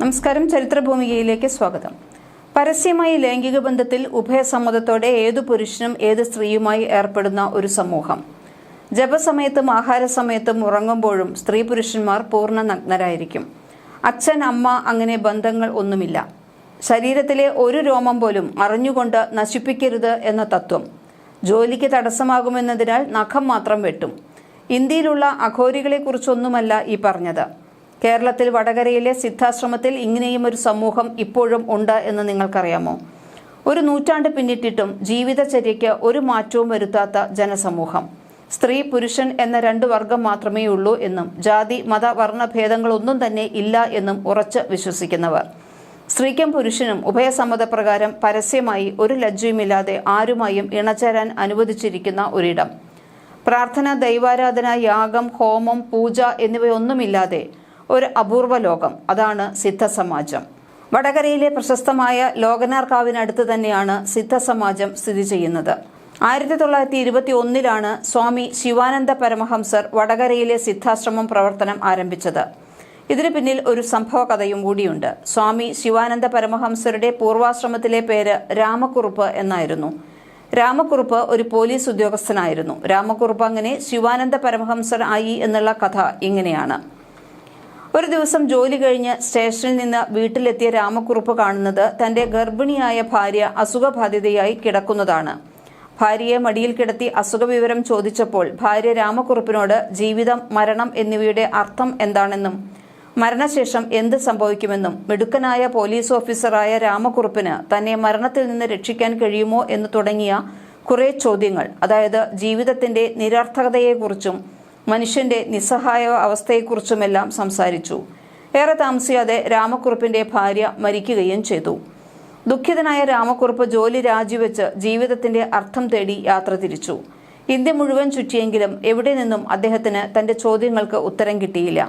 നമസ്കാരം. ചരിത്രഭൂമികയിലേക്ക് സ്വാഗതം. പരസ്യമായി ലൈംഗിക ബന്ധത്തിൽ ഉഭയസമ്മതത്തോടെ ഏതു പുരുഷനും ഏത് സ്ത്രീയുമായി ഏർപ്പെടുന്ന ഒരു സമൂഹം. ജപസമയത്തും ആഹാരസമയത്തും ഉറങ്ങുമ്പോഴും സ്ത്രീ പുരുഷന്മാർ പൂർണ നഗ്നരായിരിക്കും. അച്ഛൻ അമ്മ അങ്ങനെ ബന്ധങ്ങൾ ഒന്നുമില്ല. ശരീരത്തിലെ ഒരു രോമം പോലും അറിഞ്ഞുകൊണ്ട് നശിപ്പിക്കരുത് എന്ന തത്വം. ജോലിക്ക് തടസ്സമാകുമെന്നതിനാൽ നഖം മാത്രം വെട്ടും. ഇന്ത്യയിലുള്ള അഘോരികളെക്കുറിച്ചൊന്നുമല്ല ഈ പറഞ്ഞത്. കേരളത്തിൽ വടകരയിലെ സിദ്ധാശ്രമത്തിൽ ഇങ്ങനെയും ഒരു സമൂഹം ഇപ്പോഴും ഉണ്ട് എന്ന് നിങ്ങൾക്കറിയാമോ? ഒരു നൂറ്റാണ്ട് പിന്നിട്ടിട്ടും ജീവിതചര്യയ്ക്ക് ഒരു മാറ്റവും വരുത്താത്ത ജനസമൂഹം. സ്ത്രീ പുരുഷൻ എന്ന രണ്ട് വർഗം മാത്രമേ ഉള്ളൂ എന്നും ജാതി മത വർണ ഭേദങ്ങളൊന്നും തന്നെ ഇല്ല എന്നും ഉറച്ച് വിശ്വസിക്കുന്നവർ. സ്ത്രീക്കും പുരുഷനും ഉഭയസമ്മതപ്രകാരം പരസ്യമായി ഒരു ലജ്ജയുമില്ലാതെ ആരുമായും ഇണചേരാൻ അനുവദിച്ചിരിക്കുന്ന ഒരിടം. പ്രാർത്ഥന ദൈവാരാധന യാഗം ഹോമം പൂജ എന്നിവയൊന്നുമില്ലാതെ ഒരു അപൂർവ ലോകം. അതാണ് സിദ്ധസമാജം. വടകരയിലെ പ്രശസ്തമായ ലോകനാർക്കാവിനടുത്ത് തന്നെയാണ് സിദ്ധസമാജം സ്ഥിതി ചെയ്യുന്നത്. ആയിരത്തി തൊള്ളായിരത്തി ഇരുപത്തി ഒന്നിലാണ് സ്വാമി ശിവാനന്ദ പരമഹംസർ വടകരയിലെ സിദ്ധാശ്രമം പ്രവർത്തനം ആരംഭിച്ചത്. ഇതിനു പിന്നിൽ ഒരു സംഭവ കഥയും കൂടിയുണ്ട്. സ്വാമി ശിവാനന്ദ പരമഹംസരുടെ പൂർവാശ്രമത്തിലെ പേര് രാമക്കുറുപ്പ് എന്നായിരുന്നു. രാമക്കുറുപ്പ് ഒരു പോലീസ് ഉദ്യോഗസ്ഥനായിരുന്നു രാമക്കുറുപ്പ് അങ്ങനെ ശിവാനന്ദ പരമഹംസർ ആയി എന്നുള്ള കഥ ഇങ്ങനെയാണ്. ഒരു ദിവസം ജോലി കഴിഞ്ഞ് സ്റ്റേഷനിൽ നിന്ന് വീട്ടിലെത്തിയ രാമക്കുറുപ്പ് കാണുന്നത് തന്റെ ഗർഭിണിയായ ഭാര്യ അസുഖബാധിതയായി കിടക്കുന്നതാണ്. ഭാര്യയെ മടിയിൽ കിടത്തി അസുഖവിവരം ചോദിച്ചപ്പോൾ ഭാര്യ രാമക്കുറുപ്പിനോട് ജീവിതം മരണം എന്നിവയുടെ അർത്ഥം എന്താണെന്നും മരണശേഷം എന്ത് സംഭവിക്കുമെന്നും മിടുക്കനായ പോലീസ് ഓഫീസറായ രാമക്കുറുപ്പിന് തന്നെ മരണത്തിൽ നിന്ന് രക്ഷിക്കാൻ കഴിയുമോ എന്ന് തുടങ്ങിയ കുറേ ചോദ്യങ്ങൾ അതായത് ജീവിതത്തിന്റെ നിരർത്ഥകതയെക്കുറിച്ചും മനുഷ്യന്റെ നിസ്സഹായ അവസ്ഥയെക്കുറിച്ചുമെല്ലാം സംസാരിച്ചു. ഏറെ താമസിയാതെ രാമക്കുറുപ്പിന്റെ ഭാര്യ മരിക്കുകയും ചെയ്തു. ദുഃഖിതനായ രാമക്കുറുപ്പ് ജോലി രാജിവെച്ച് ജീവിതത്തിന്റെ അർത്ഥം തേടി യാത്ര തിരിച്ചു. ഇന്ത്യ മുഴുവൻ ചുറ്റിയെങ്കിലും എവിടെ നിന്നും അദ്ദേഹത്തിന് തന്റെ ചോദ്യങ്ങൾക്ക് ഉത്തരം കിട്ടിയില്ല.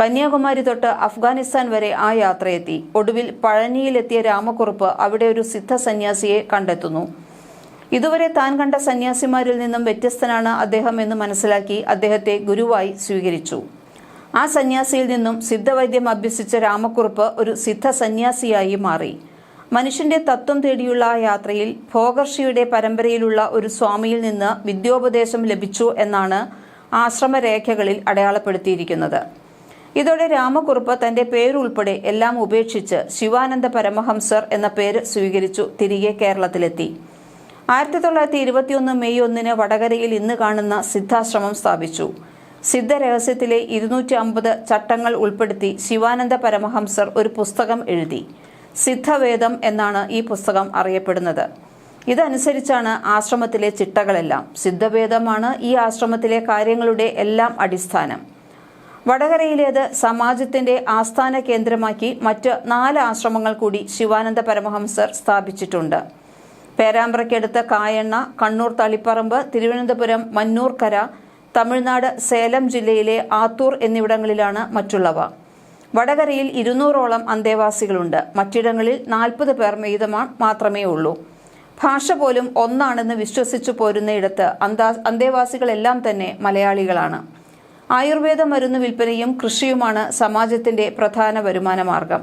കന്യാകുമാരി തൊട്ട് അഫ്ഗാനിസ്ഥാൻ വരെ ആ യാത്രയെത്തി. ഒടുവിൽ പഴനിയിലെത്തിയ രാമക്കുറുപ്പ് അവിടെ ഒരു സിദ്ധ സന്യാസിയെ കണ്ടെത്തുന്നു. ഇതുവരെ താൻ കണ്ട സന്യാസിമാരിൽ നിന്നും വ്യത്യസ്തനാണ് അദ്ദേഹം എന്ന് മനസ്സിലാക്കി അദ്ദേഹത്തെ ഗുരുവായി സ്വീകരിച്ചു. ആ സന്യാസിയിൽ നിന്നും സിദ്ധവൈദ്യം അഭ്യസിച്ച രാമക്കുറുപ്പ് ഒരു സിദ്ധ സന്യാസിയായി മാറി. മനുഷ്യന്റെ തത്വം തേടിയുള്ള ആ യാത്രയിൽ ഭോഗർഷിയുടെ പരമ്പരയിലുള്ള ഒരു സ്വാമിയിൽ നിന്ന് വിദ്യോപദേശം ലഭിച്ചു എന്നാണ് ആശ്രമരേഖകളിൽ അടയാളപ്പെടുത്തിയിരിക്കുന്നത്. ഇതോടെ രാമക്കുറുപ്പ് തന്റെ പേരുൾപ്പെടെ എല്ലാം ഉപേക്ഷിച്ച് ശിവാനന്ദ പരമഹംസർ എന്ന പേര് സ്വീകരിച്ചു തിരികെ കേരളത്തിലെത്തി. ആയിരത്തി തൊള്ളായിരത്തി ഇരുപത്തിയൊന്ന് മെയ് ഒന്നിന് വടകരയിൽ ഇന്ന് കാണുന്ന സിദ്ധാശ്രമം സ്ഥാപിച്ചു. സിദ്ധരഹസ്യത്തിലെ ഇരുന്നൂറ്റി അമ്പത് ചട്ടങ്ങൾ ഉൾപ്പെടുത്തി ശിവാനന്ദ പരമഹംസർ ഒരു പുസ്തകം എഴുതി. സിദ്ധവേദം എന്നാണ് ഈ പുസ്തകം അറിയപ്പെടുന്നത്. ഇതനുസരിച്ചാണ് ആശ്രമത്തിലെ ചിട്ടകളെല്ലാം. സിദ്ധവേദമാണ് ഈ ആശ്രമത്തിലെ കാര്യങ്ങളുടെ എല്ലാം അടിസ്ഥാനം. വടകരയിലേത് സമാജത്തിന്റെ ആസ്ഥാന കേന്ദ്രമാക്കി മറ്റ് നാല് ആശ്രമങ്ങൾ കൂടി ശിവാനന്ദ പരമഹംസർ സ്ഥാപിച്ചിട്ടുണ്ട്. പേരാമ്പ്രയ്ക്കടുത്ത് കായണ്ണ കണ്ണൂർ തളിപ്പറമ്പ് തിരുവനന്തപുരം മന്നൂർക്കര തമിഴ്നാട് സേലം ജില്ലയിലെ ആത്തൂർ എന്നിവിടങ്ങളിലാണ് മറ്റുള്ളവ. വടകരയിൽ ഇരുന്നൂറോളം അന്തേവാസികളുണ്ട്. മറ്റിടങ്ങളിൽ നാൽപ്പത് പേർ വീതമാണ് മാത്രമേ ഉള്ളൂ ഭാഷ പോലും ഒന്നാണെന്ന് വിശ്വസിച്ചു പോരുന്നയിടത്ത് അന്താ അന്തേവാസികളെല്ലാം തന്നെ മലയാളികളാണ്. ആയുർവേദ മരുന്ന് വിൽപ്പനയും കൃഷിയുമാണ് സമാജത്തിന്റെ പ്രധാന വരുമാന മാർഗം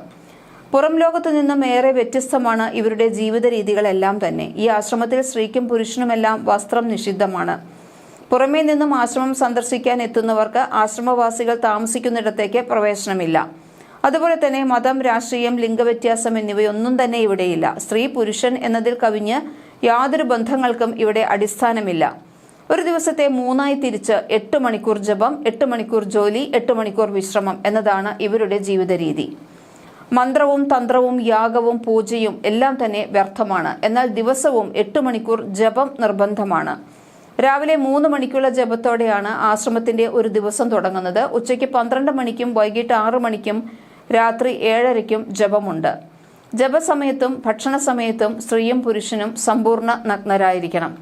പുറം ലോകത്തു നിന്നും ഏറെ വ്യത്യസ്തമാണ് ഇവരുടെ ജീവിത രീതികളെല്ലാം തന്നെ. ഈ ആശ്രമത്തിൽ സ്ത്രീക്കും പുരുഷനുമെല്ലാം വസ്ത്രം നിഷിദ്ധമാണ്. പുറമേ നിന്നും ആശ്രമം സന്ദർശിക്കാൻ എത്തുന്നവർക്ക് ആശ്രമവാസികൾ താമസിക്കുന്നിടത്തേക്ക് പ്രവേശനമില്ല. അതുപോലെ തന്നെ മതം രാഷ്ട്രീയം ലിംഗവ്യത്യാസം എന്നിവയൊന്നും തന്നെ ഇവിടെയില്ല. സ്ത്രീ പുരുഷൻ എന്നതിൽ കവിഞ്ഞ് യാതൊരു ബന്ധങ്ങൾക്കും ഇവിടെ അടിസ്ഥാനമില്ല. ഒരു ദിവസത്തെ മൂന്നായി തിരിച്ച് എട്ട് മണിക്കൂർ ജപം എട്ട് മണിക്കൂർ ജോലി എട്ട് മണിക്കൂർ വിശ്രമം എന്നതാണ് ഇവരുടെ ജീവിത രീതി മന്ത്രവും തന്ത്രവും യാഗവും പൂജയും എല്ലാം തന്നെ വ്യർത്ഥമാണ്. എന്നാൽ ദിവസവും എട്ട് മണിക്കൂർ ജപം നിർബന്ധമാണ്. രാവിലെ മൂന്ന് മണിക്കുള്ള ജപത്തോടെയാണ് ആശ്രമത്തിന്റെ ഒരു ദിവസം തുടങ്ങുന്നത്. ഉച്ചയ്ക്ക് പന്ത്രണ്ട് മണിക്കും വൈകിട്ട് ആറ് മണിക്കും രാത്രി ഏഴരയ്ക്കും ജപമുണ്ട്. ജപസമയത്തും ഭക്ഷണ സമയത്തും സ്ത്രീയും പുരുഷനും സമ്പൂർണ നഗ്നരായിരിക്കണം.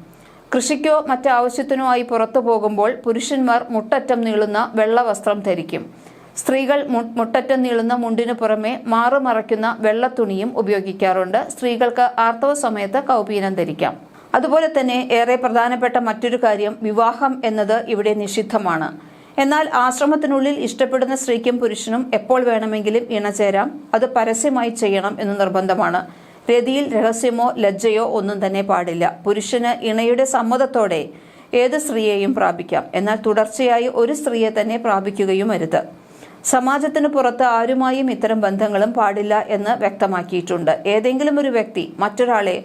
കൃഷിക്കോ മറ്റാവശ്യത്തിനോ ആയി പുറത്തു പോകുമ്പോൾ പുരുഷന്മാർ മുട്ടറ്റം നീളുന്ന വെള്ളവസ്ത്രം ധരിക്കും. സ്ത്രീകൾ മുട്ടറ്റം നീളുന്ന മുണ്ടിനു പുറമെ മാറുമറയ്ക്കുന്ന വെള്ളത്തുണിയും ഉപയോഗിക്കാറുണ്ട്. സ്ത്രീകൾക്ക് ആർത്തവ സമയത്ത് കൗപീനം ധരിക്കാം. അതുപോലെ തന്നെ ഏറെ പ്രധാനപ്പെട്ട മറ്റൊരു കാര്യം വിവാഹം എന്നത് ഇവിടെ നിഷിദ്ധമാണ്. എന്നാൽ ആശ്രമത്തിനുള്ളിൽ ഇഷ്ടപ്പെടുന്ന സ്ത്രീക്കും പുരുഷനും എപ്പോൾ വേണമെങ്കിലും ഇണചേരാം. അത് പരസ്യമായി ചെയ്യണം എന്ന് നിർബന്ധമാണ്. രതിയിൽ രഹസ്യമോ ലജ്ജയോ ഒന്നും തന്നെ പാടില്ല. പുരുഷന് ഇണയുടെ സമ്മതത്തോടെ ഏത് സ്ത്രീയെയും പ്രാപിക്കാം. എന്നാൽ തുടർച്ചയായി ഒരു സ്ത്രീയെ തന്നെ പ്രാപിക്കുകയും അരുത്. സമാജത്തിന് പുറത്ത് ആരുമായും ഇത്തരം ബന്ധങ്ങളും പാടില്ല എന്ന് വ്യക്തമാക്കിയിട്ടുണ്ട്. ഏതെങ്കിലും ഒരു വ്യക്തി മറ്റൊരാളെ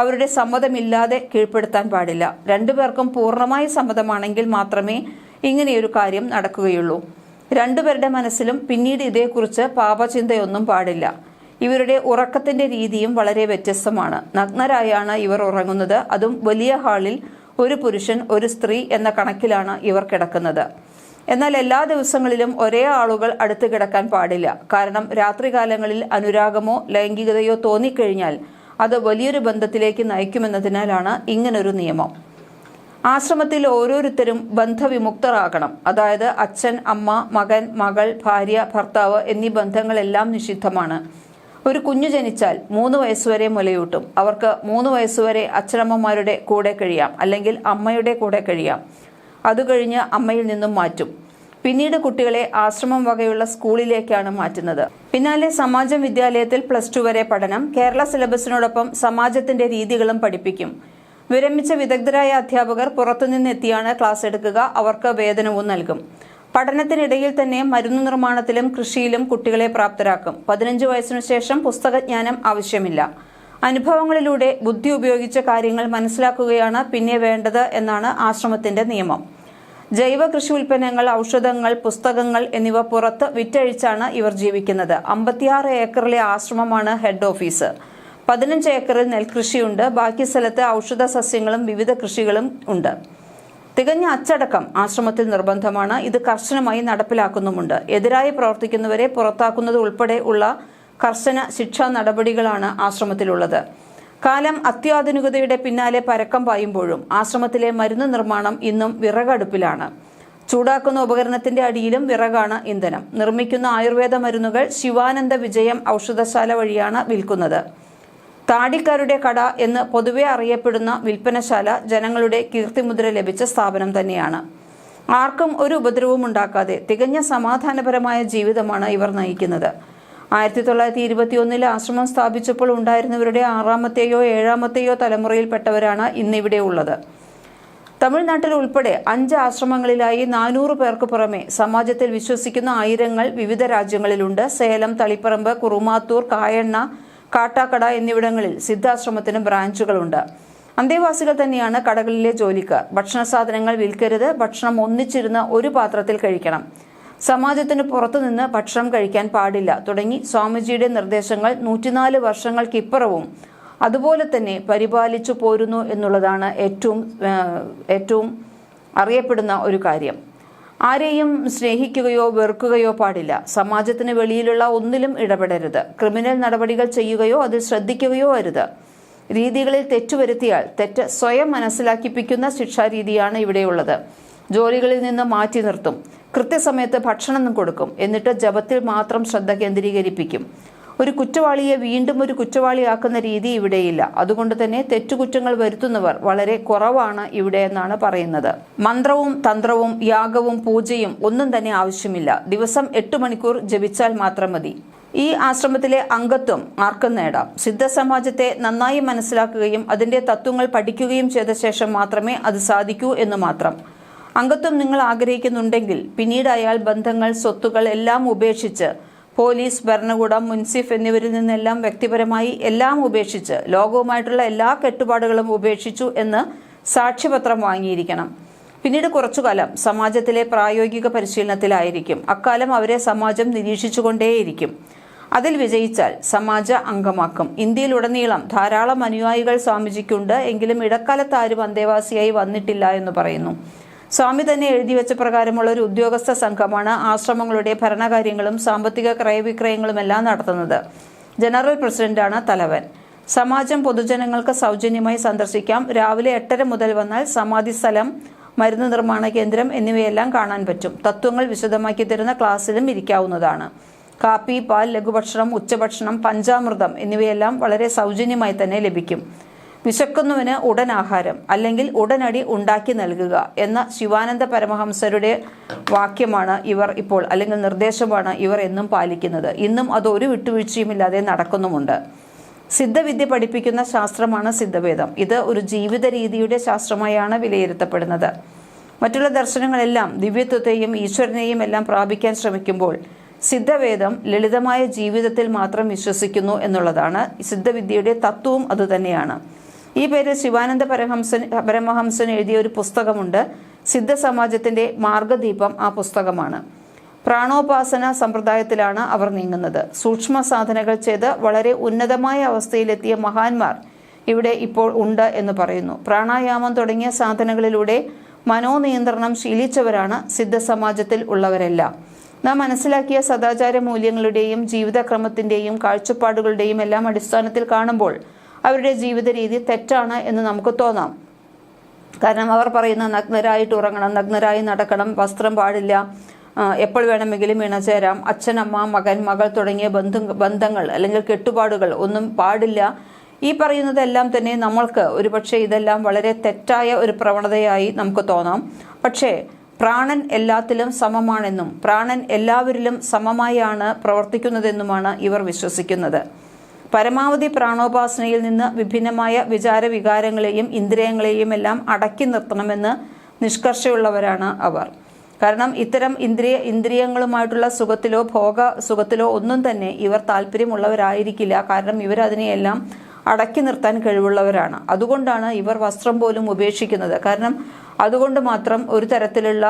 അവരുടെ സമ്മതമില്ലാതെ കീഴ്പ്പെടുത്താൻ പാടില്ല. രണ്ടുപേർക്കും പൂർണമായ സമ്മതമാണെങ്കിൽ മാത്രമേ ഇങ്ങനെയൊരു കാര്യം നടക്കുകയുള്ളൂ. രണ്ടുപേരുടെ മനസ്സിലും പിന്നീട് ഇതേക്കുറിച്ച് പാപചിന്തയൊന്നും പാടില്ല. ഇവരുടെ ഉറക്കത്തിന്റെ രീതിയും വളരെ വ്യത്യസ്തമാണ്. നഗ്നരായാണ് ഇവർ ഉറങ്ങുന്നത്. അതും വലിയ ഹാളിൽ ഒരു പുരുഷൻ ഒരു സ്ത്രീ എന്ന കണക്കിലാണ് ഇവർ കിടക്കുന്നത്. എന്നാൽ എല്ലാ ദിവസങ്ങളിലും ഒരേ ആളുകൾ അടുത്ത് കിടക്കാൻ പാടില്ല. കാരണം രാത്രികാലങ്ങളിൽ അനുരാഗമോ ലൈംഗികതയോ തോന്നിക്കഴിഞ്ഞാൽ അത് വലിയൊരു ബന്ധത്തിലേക്ക് നയിക്കുമെന്നതിനാലാണ് ഇങ്ങനൊരു നിയമം. ആശ്രമത്തിൽ ഓരോരുത്തരും ബന്ധവിമുക്തരാകണം. അതായത് അച്ഛൻ അമ്മ മകൻ മകൾ ഭാര്യ ഭർത്താവ് എന്നീ ബന്ധങ്ങളെല്ലാം നിഷിദ്ധമാണ്. ഒരു കുഞ്ഞു ജനിച്ചാൽ മൂന്ന് വയസ്സുവരെ മുലയൂട്ടും. അവർക്ക് മൂന്ന് വയസ്സുവരെ അച്ഛനമ്മമാരുടെ കൂടെ കഴിയാം. അല്ലെങ്കിൽ അമ്മയുടെ കൂടെ കഴിയാം. അത് കഴിഞ്ഞ് അമ്മയിൽ നിന്നും മാറ്റും. പിന്നീട് കുട്ടികളെ ആശ്രമം വകയുള്ള സ്കൂളിലേക്കാണ് മാറ്റുന്നത്. പിന്നാലെ സമാജം വിദ്യാലയത്തിൽ പ്ലസ് ടു വരെ പഠനം കേരള സിലബസിനോടൊപ്പം സമാജത്തിന്റെ രീതികളും പഠിപ്പിക്കും. വിരമിച്ച വിദഗ്ധരായ അധ്യാപകർ പുറത്തുനിന്നെത്തിയാണ് ക്ലാസ് എടുക്കുക അവർക്ക് വേതനവും നൽകും. പഠനത്തിനിടയിൽ തന്നെ മരുന്ന് നിർമ്മാണത്തിലും കൃഷിയിലും കുട്ടികളെ പ്രാപ്തരാക്കും. പതിനഞ്ച് വയസ്സിനു ശേഷം പുസ്തകജ്ഞാനം ആവശ്യമില്ല. അനുഭവങ്ങളിലൂടെ ബുദ്ധി ഉപയോഗിച്ച കാര്യങ്ങൾ മനസ്സിലാക്കുകയാണ് പിന്നെ വേണ്ടത് എന്നാണ് ആശ്രമത്തിന്റെ നിയമം. ജൈവ കൃഷി ഉൽപ്പന്നങ്ങൾ ഔഷധങ്ങൾ പുസ്തകങ്ങൾ എന്നിവ പുറത്ത് വിറ്റഴിച്ചാണ് ഇവർ ജീവിക്കുന്നത്. അമ്പത്തിയാറ് ഏക്കറിലെ ആശ്രമമാണ് ഹെഡ് ഓഫീസ്. പതിനഞ്ച് ഏക്കറിൽ നെൽകൃഷിയുണ്ട്. ബാക്കി സ്ഥലത്ത് ഔഷധ സസ്യങ്ങളും വിവിധ കൃഷികളും ഉണ്ട്. തികഞ്ഞ അച്ചടക്കം ആശ്രമത്തിൽ നിർബന്ധമാണ്. ഇത് കർശനമായി നടപ്പിലാക്കുന്നുമുണ്ട്. എതിരായി പ്രവർത്തിക്കുന്നവരെ പുറത്താക്കുന്നത് ഉൾപ്പെടെ ഉള്ള കർശന ശിക്ഷാ നടപടികളാണ് ആശ്രമത്തിലുള്ളത്. കാലം അത്യാധുനികതയുടെ പിന്നാലെ പരക്കം പായുമ്പോഴും ആശ്രമത്തിലെ മരുന്ന് നിർമ്മാണം ഇന്നും വിറകടുപ്പിലാണ്. ചൂടാക്കുന്ന ഉപകരണത്തിന്റെ അടിയിലും വിറകാണ് ഇന്ധനം. നിർമ്മിക്കുന്ന ആയുർവേദ മരുന്നുകൾ ശിവാനന്ദ വിജയം ഔഷധശാല വഴിയാണ് വിൽക്കുന്നത്. താടിക്കാരുടെ കട എന്ന് പൊതുവെ അറിയപ്പെടുന്ന വിൽപ്പനശാല ജനങ്ങളുടെ കീർത്തിമുദ്ര ലഭിച്ച സ്ഥാപനം തന്നെയാണ്. ആർക്കും ഒരു ഉപദ്രവവും ഉണ്ടാക്കാതെ തികഞ്ഞ സമാധാനപരമായ ജീവിതമാണ് ഇവർ നയിക്കുന്നത്. ആയിരത്തി തൊള്ളായിരത്തി ഇരുപത്തി ഒന്നിൽ ആശ്രമം സ്ഥാപിച്ചപ്പോൾ ഉണ്ടായിരുന്നവരുടെ ആറാമത്തെയോ ഏഴാമത്തെയോ തലമുറയിൽപ്പെട്ടവരാണ് ഇന്നിവിടെ ഉള്ളത്. തമിഴ്നാട്ടിൽ ഉൾപ്പെടെ അഞ്ച് ആശ്രമങ്ങളിലായി നാനൂറ് പേർക്ക് പുറമെ സമാജത്തിൽ വിശ്വസിക്കുന്ന ആയിരങ്ങൾ വിവിധ രാജ്യങ്ങളിലുണ്ട്. സേലം തളിപ്പറമ്പ് കുറുമാത്തൂർ കായണ്ണ കാട്ടാക്കട എന്നിവിടങ്ങളിൽ സിദ്ധാശ്രമത്തിന് ബ്രാഞ്ചുകളുണ്ട്. അന്തേവാസികൾ തന്നെയാണ് കടകളിലെ ജോലിക്കാർ. ഭക്ഷണ സാധനങ്ങൾ വിൽക്കരുത് ഭക്ഷണം ഒന്നിച്ചിരുന്ന് ഒരു പാത്രത്തിൽ കഴിക്കണം. സമാജത്തിന് പുറത്തുനിന്ന് ഭക്ഷണം കഴിക്കാൻ പാടില്ല. തുടങ്ങി സ്വാമിജിയുടെ നിർദ്ദേശങ്ങൾ നൂറ്റിനാല് വർഷങ്ങൾക്കിപ്പുറവും അതുപോലെ തന്നെ പരിപാലിച്ചു പോരുന്നു എന്നുള്ളതാണ് ഏറ്റവും ഏറ്റവും അറിയപ്പെടുന്ന ഒരു കാര്യം. ആരെയും സ്നേഹിക്കുകയോ വെറുക്കുകയോ പാടില്ല. സമാജത്തിന് വെളിയിലുള്ള ഒന്നിലും ഇടപെടരുത്. ക്രിമിനൽ നടപടികൾ ചെയ്യുകയോ അതിൽ ശ്രദ്ധിക്കുകയോ അരുത്. രീതികളിൽ തെറ്റുവരുത്തിയാൽ തെറ്റ് സ്വയം മനസ്സിലാക്കിപ്പിക്കുന്ന ശിക്ഷാരീതിയാണ് ഇവിടെയുള്ളത്. ജോലികളിൽ നിന്ന് മാറ്റി നിർത്തും. കൃത്യസമയത്ത് ഭക്ഷണം കൊടുക്കും. എന്നിട്ട് ജപത്തിൽ മാത്രം ശ്രദ്ധ കേന്ദ്രീകരിപ്പിക്കും. ഒരു കുറ്റവാളിയെ വീണ്ടും ഒരു കുറ്റവാളിയാക്കുന്ന രീതി ഇവിടെയില്ല. അതുകൊണ്ട് തന്നെ തെറ്റുകുറ്റങ്ങൾ വരുത്തുന്നവർ വളരെ കുറവാണ് ഇവിടെ എന്നാണ് പറയുന്നത്. മന്ത്രവും തന്ത്രവും യാഗവും പൂജയും ഒന്നും തന്നെ ആവശ്യമില്ല. ദിവസം എട്ട് മണിക്കൂർ ജപിച്ചാൽ മാത്രം മതി. ഈ ആശ്രമത്തിലെ അംഗത്വം ആർക്കും നേടാം. സിദ്ധസമാജത്തെ നന്നായി മനസ്സിലാക്കുകയും അതിന്റെ തത്വങ്ങൾ പഠിക്കുകയും ചെയ്ത ശേഷം മാത്രമേ അത് സാധിക്കൂ എന്ന് മാത്രം. അംഗത്വം നിങ്ങൾ ആഗ്രഹിക്കുന്നുണ്ടെങ്കിൽ പിന്നീട് അയാൾ ബന്ധങ്ങൾ സ്വത്തുകൾ എല്ലാം ഉപേക്ഷിച്ച് പോലീസ് ഭരണകൂടം മുൻസിഫ് എന്നിവരിൽ നിന്നെല്ലാം വ്യക്തിപരമായി എല്ലാം ഉപേക്ഷിച്ച് ലോകവുമായിട്ടുള്ള എല്ലാ കെട്ടുപാടുകളും ഉപേക്ഷിച്ചു എന്ന് സാക്ഷ്യപത്രം വാങ്ങിയിരിക്കണം. പിന്നീട് കുറച്ചുകാലം സമാജത്തിലെ പ്രായോഗിക പരിശീലനത്തിലായിരിക്കും. അക്കാലം അവരെ സമാജം നിരീക്ഷിച്ചുകൊണ്ടേയിരിക്കും. അതിൽ വിജയിച്ചാൽ സമാജ അംഗമാക്കും. ഇന്ത്യയിലുടനീളം ധാരാളം അനുയായികൾ സ്വാമിജിക്കുണ്ട്. എങ്കിലും ഇടക്കാലത്ത് ആരും അന്തേവാസിയായി വന്നിട്ടില്ല എന്ന് പറയുന്നു. സ്വാമി തന്നെ എഴുതി വെച്ച പ്രകാരമുള്ള ഒരു ഉദ്യോഗസ്ഥ സംഘമാണ് ആശ്രമങ്ങളുടെ ഭരണകാര്യങ്ങളും സാമ്പത്തിക ക്രയവിക്രയങ്ങളും എല്ലാം നടത്തുന്നത്. ജനറൽ പ്രസിഡന്റാണ് തലവൻ. സമാജം പൊതുജനങ്ങൾക്ക് സൗജന്യമായി സന്ദർശിക്കാം. രാവിലെ എട്ടര മുതൽ വന്നാൽ സമാധി സ്ഥലം മരുന്ന് നിർമ്മാണ കേന്ദ്രം എന്നിവയെല്ലാം കാണാൻ പറ്റും. തത്വങ്ങൾ വിശദമാക്കി തരുന്ന ക്ലാസ്സിലും ഇരിക്കാവുന്നതാണ്. കാപ്പി പാൽ ലഘുഭക്ഷണം ഉച്ചഭക്ഷണം പഞ്ചാമൃതം എന്നിവയെല്ലാം വളരെ സൗജന്യമായി തന്നെ ലഭിക്കും. വിശക്കുന്നവന് ഉടൻ ആഹാരം അല്ലെങ്കിൽ ഉടനടി ഉണ്ടാക്കി നൽകുക എന്ന ശിവാനന്ദ പരമഹംസരുടെ വാക്യമാണ് ഇവർ ഇപ്പോൾ അല്ലെങ്കിൽ നിർദ്ദേശമാണ് ഇവർ എന്നും പാലിക്കുന്നത്. ഇന്നും അത് ഒരു വിട്ടുവീഴ്ചയുമില്ലാതെ നടക്കുന്നുമുണ്ട്. സിദ്ധവിദ്യ പഠിപ്പിക്കുന്ന ശാസ്ത്രമാണ് സിദ്ധവേദം. ഇത് ഒരു ജീവിത രീതിയുടെ ശാസ്ത്രമായാണ് വിലയിരുത്തപ്പെടുന്നത്. മറ്റുള്ള ദർശനങ്ങളെല്ലാം ദിവ്യത്വത്തെയും ഈശ്വരനെയും എല്ലാം പ്രാപിക്കാൻ ശ്രമിക്കുമ്പോൾ സിദ്ധവേദം ലളിതമായ ജീവിതത്തിൽ മാത്രം വിശ്വസിക്കുന്നു എന്നുള്ളതാണ്. സിദ്ധവിദ്യയുടെ തത്വവും അതുതന്നെയാണ്. ഈ പേര് ശിവാനന്ദ പരഹംസൻ പരമഹംസൻ എഴുതിയ ഒരു പുസ്തകമുണ്ട്. സിദ്ധ സമാജത്തിന്റെ മാർഗദീപം ആ പുസ്തകമാണ്. പ്രാണോപാസന സമ്പ്രദായത്തിലാണ് അവർ നീങ്ങുന്നത്. സൂക്ഷ്മ സാധനകൾ ചെയ്ത് വളരെ ഉന്നതമായ അവസ്ഥയിലെത്തിയ മഹാന്മാർ ഇവിടെ ഇപ്പോൾ ഉണ്ട് എന്ന് പറയുന്നു. പ്രാണായാമം തുടങ്ങിയ സാധനങ്ങളിലൂടെ മനോനിയന്ത്രണം ശീലിച്ചവരാണ് സിദ്ധസമാജത്തിൽ ഉള്ളവരെല്ലാം. നാം മനസ്സിലാക്കിയ സദാചാര മൂല്യങ്ങളുടെയും ജീവിതക്രമത്തിന്റെയും കാഴ്ചപ്പാടുകളുടെയും എല്ലാം അടിസ്ഥാനത്തിൽ കാണുമ്പോൾ അവരുടെ ജീവിത രീതി തെറ്റാണ് എന്ന് നമുക്ക് തോന്നാം. കാരണം അവർ പറയുന്ന നഗ്നരായിട്ട് ഉറങ്ങണം നഗ്നരായി നടക്കണം വസ്ത്രം പാടില്ല എപ്പോൾ വേണമെങ്കിലും ഇണചേരാം അച്ഛനമ്മ മകൻ മകൾ തുടങ്ങിയ ബന്ധു ബന്ധങ്ങൾ അല്ലെങ്കിൽ കെട്ടുപാടുകൾ ഒന്നും പാടില്ല. ഈ പറയുന്നതെല്ലാം തന്നെ നമ്മൾക്ക് ഒരുപക്ഷെ ഇതെല്ലാം വളരെ തെറ്റായ ഒരു പ്രവണതയായി നമുക്ക് തോന്നാം. പക്ഷേ പ്രാണൻ എല്ലാത്തിലും സമമാണെന്നും പ്രാണൻ എല്ലാവരിലും സമമായാണ് പ്രവർത്തിക്കുന്നതെന്നുമാണ് ഇവർ വിശ്വസിക്കുന്നത്. പരമാവധി പ്രാണോപാസനയിൽ നിന്ന് വിഭിന്നമായ വിചാര വികാരങ്ങളെയും ഇന്ദ്രിയങ്ങളെയും എല്ലാം അടക്കി നിർത്തണമെന്ന് നിഷ്കർഷയുള്ളവരാണ് അവർ. കാരണം ഇത്തരം ഇന്ദ്രിയ ഇന്ദ്രിയങ്ങളുമായിട്ടുള്ള സുഖത്തിലോ ഭോഗ സുഖത്തിലോ ഒന്നും തന്നെ ഇവർ താല്പര്യമുള്ളവരായിരിക്കില്ല കാരണം ഇവർ അതിനെയെല്ലാം അടക്കി നിർത്താൻ കഴിവുള്ളവരാണ്. അതുകൊണ്ടാണ് ഇവർ വസ്ത്രം പോലും ഉപേക്ഷിക്കുന്നത്. കാരണം അതുകൊണ്ട് മാത്രം ഒരു തരത്തിലുള്ള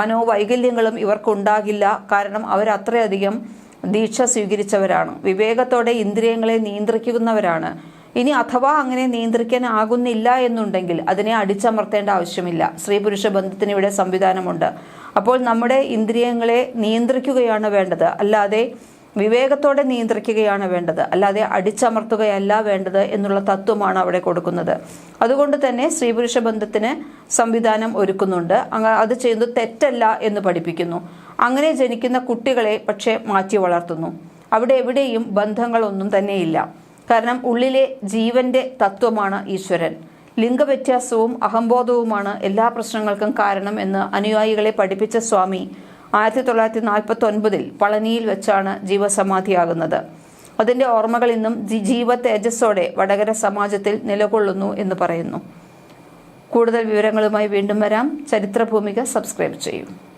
മനോവൈകല്യങ്ങളും ഇവർക്കുണ്ടാകില്ല. കാരണം അവരത്രയധികം ദീക്ഷ സ്വീകരിച്ചവരാണ്. വിവേകത്തോടെ ഇന്ദ്രിയങ്ങളെ നിയന്ത്രിക്കുന്നവരാണ്. ഇനി അഥവാ അങ്ങനെ നിയന്ത്രിക്കാൻ ആകുന്നില്ല എന്നുണ്ടെങ്കിൽ അതിനെ അടിച്ചമർത്തേണ്ട ആവശ്യമില്ല. സ്ത്രീ പുരുഷ ബന്ധത്തിന് ഇവിടെ സംവിധാനമുണ്ട്. അപ്പോൾ നമ്മുടെ ഇന്ദ്രിയങ്ങളെ നിയന്ത്രിക്കുകയാണ് വേണ്ടത്. അല്ലാതെ വിവേകത്തോടെ നിയന്ത്രിക്കുകയാണ് വേണ്ടത്. അല്ലാതെ അടിച്ചമർത്തുകയല്ല വേണ്ടത് എന്നുള്ള തത്വമാണ് അവിടെ കൊടുക്കുന്നത്. അതുകൊണ്ട് തന്നെ സ്ത്രീ പുരുഷ ബന്ധത്തിന് സംവിധാനം ഒരുക്കുന്നുണ്ട്. അത് ചെയ്യുന്നത് തെറ്റല്ല എന്ന് പഠിപ്പിക്കുന്നു. അങ്ങനെ ജനിക്കുന്ന കുട്ടികളെ പക്ഷേ മാറ്റി വളർത്തുന്നു. അവിടെ എവിടെയും ബന്ധങ്ങളൊന്നും തന്നെയില്ല. കാരണം ഉള്ളിലെ ജീവന്റെ തത്വമാണ് ഈശ്വരൻ. ലിംഗവ്യത്യാസവും അഹംബോധവുമാണ് എല്ലാ പ്രശ്നങ്ങൾക്കും കാരണം എന്ന് അനുയായികളെ പഠിപ്പിച്ച സ്വാമി ആയിരത്തി തൊള്ളായിരത്തി നാൽപ്പത്തി ഒൻപതിൽ പളനിയിൽ വെച്ചാണ് ജീവസമാധിയാകുന്നത്. അതിന്റെ ഓർമ്മകൾ ഇന്നും ജീവ തേജസ്സോടെ വടകര സമാജത്തിൽ നിലകൊള്ളുന്നു എന്ന് പറയുന്നു. കൂടുതൽ വിവരങ്ങളുമായി വീണ്ടും വരാം. ചരിത്രഭൂമിക സബ്സ്ക്രൈബ് ചെയ്യും.